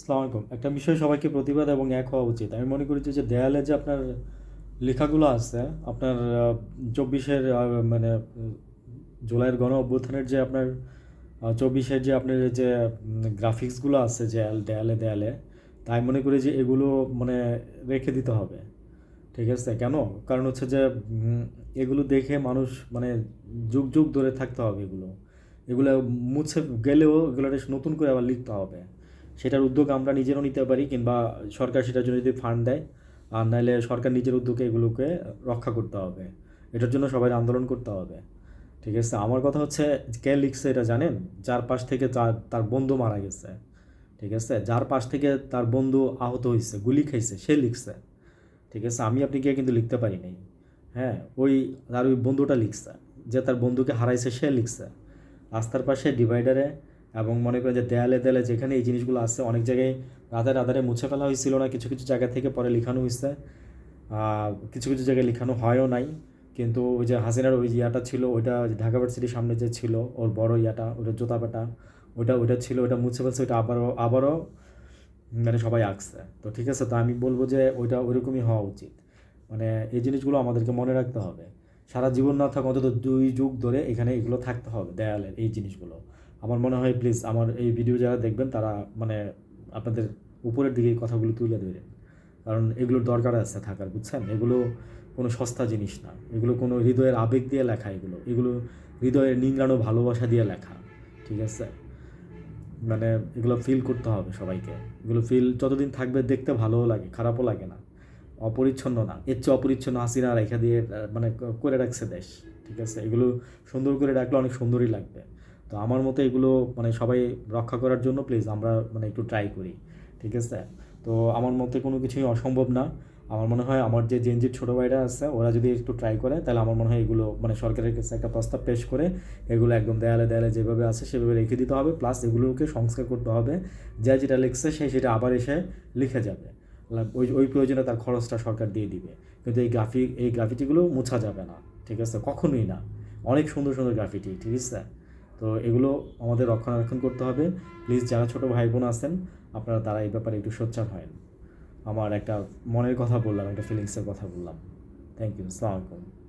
আসসালামু আলাইকুম। একটা বিষয় সবাইকে প্রতিবাদ এবং এক হওয়া উচিত। আমি মনে করি যে দেয়ালে যে আপনার লেখাগুলো আছে, আপনার চব্বিশের মানে জুলাইয়ের গণ অভ্যুত্থানের যে আপনার চব্বিশের যে আপনার যে গ্রাফিক্সগুলো আছে যে দেয়ালে দেয়ালে তাই মনে করি যে এগুলো মানে রেখে দিতে হবে। ঠিক আছে? কেন? কারণ হচ্ছে যে এগুলো দেখে মানুষ মানে যুগ যুগ ধরে থাকতে হবে এগুলো। এগুলো মুছে গেলেও এগুলো নতুন করে আবার লিখতে হবে। সেটার উদ্যোগ আমরা নিজেরও নিতে পারি কিংবা সরকার সেটার জন্য যদি ফান্ড দেয়, আর নাহলে সরকার নিজের উদ্যোগে এগুলোকে রক্ষা করতে হবে। এটার জন্য সবাই আন্দোলন করতে হবে। ঠিক আছে? আমার কথা হচ্ছে, কে লিখছে এটা জানেন? যার পাশ থেকে তার তার বন্ধু মারা গেছে। ঠিক আছে? যার পাশ থেকে তার বন্ধু আহত হয়েছে গুলি খাইছে, সে লিখছে। ঠিক আছে? আমি আপনি গিয়ে কিন্তু লিখতে পারি নাই। হ্যাঁ? ওই, তার ওই বন্ধুটা লিখছে। যে তার বন্ধুকে হারাইছে, সে লিখছে। রাস্তার পাশে ডিভাইডারে এবং মনে করেন যে দেয়ালে দেয়ালে যেখানে এই জিনিসগুলো আছে অনেক জায়গায় রাতে রাতারে মুছে ফেলা হয়েছিল না, কিছু কিছু জায়গা থেকে পরে লেখানো হয়েছে। কিছু কিছু জায়গায় লেখানো হয়ও নাই, কিন্তু ওই যে হাসিনার ওই ইয়াটা ছিল, ওইটা ঢাকা ভার্সিটির সামনে যে ছিল, ওর বড় ইয়াটা ওটা জোতা পেটা ওটা ওইটা ছিল ওটা মুছে ফেলছে, ওইটা আবারও আবারও মানে সবাই আঁকছে। তো ঠিক আছে, তো আমি বলব যে ওইটা ওইরকমই হওয়া উচিত। মানে এই জিনিসগুলো আমাদেরকে মনে রাখতে হবে। সারা জীবন না থাক, অন্তত দুই যুগ ধরে এখানে এগুলো থাকতে হবে, দেয়ালের এই জিনিসগুলো। আমার মনে হয় প্লিজ আমার এই ভিডিও যারা দেখবেন তারা মানে আপনাদের উপরের দিকে কথাগুলো তুলে দেবেন কারণ এগুলোর দরকার আছে থাকার, বুঝছেন? এগুলো কোনো সস্তা জিনিস না। এগুলো কোনো হৃদয়ের আবেগ দিয়ে লেখা এগুলো। এগুলো হৃদয়ের নিংড়ানো ভালোবাসা দিয়ে লেখা, ঠিক আছে? মানে এগুলো ফিল করতে হবে সবাইকে। এগুলো ফিল যতদিন থাকবে দেখতে ভালোও লাগে, খারাপও লাগে না। অপরিচ্ছন্ন না। এর চেয়ে অপরিচ্ছন্ন হাসিনা রেখা দিয়ে মানে করে রাখছে দেশ, ঠিক আছে? এগুলো সুন্দর করে রাখলে অনেক সুন্দরই লাগবে। তো আমার মতে এগুলো মানে সবাই রক্ষা করার জন্য প্লিজ আমরা মানে একটু ট্রাই করি, ঠিক আছে? তো আমার মতে কোনো কিছুই অসম্ভব না। আমার মনে হয় আমার যে জেনজির ছোটো ভাইরা আছে, ওরা যদি একটু ট্রাই করে, তাহলে আমার মনে হয় এগুলো মানে সরকারের কাছে একটা প্রস্তাব পেশ করে, এগুলো একদম দেয়ালে দেয়ালে যেভাবে আছে সেভাবে রেখে দিতে হবে। প্লাস এগুলোকে সংস্কার করতে হবে। যে যেটা লিখছে সে সেটা আবার এসে লিখে যাবে। ওই ওই প্রয়োজনে তার খরচটা সরকার দিয়ে দিবে। কিন্তু এই গ্রাফিক এই গ্রাফিটিগুলো মোছা যাবে না, ঠিক আছে? কখনোই না। অনেক সুন্দর সুন্দর গ্রাফিটি ঠিক আছে? তো এগুলো আমাদের রক্ষণাবেক্ষণ করতে হবে। প্লিজ যারা ছোটো ভাই বোন আছেন, আপনারা তারা এই ব্যাপারে একটু সোচ্চার হয় আমার একটা মনের কথা বললাম, একটা ফিলিংসের কথা বললাম। থ্যাংক ইউ আসসালামু আলাইকুম।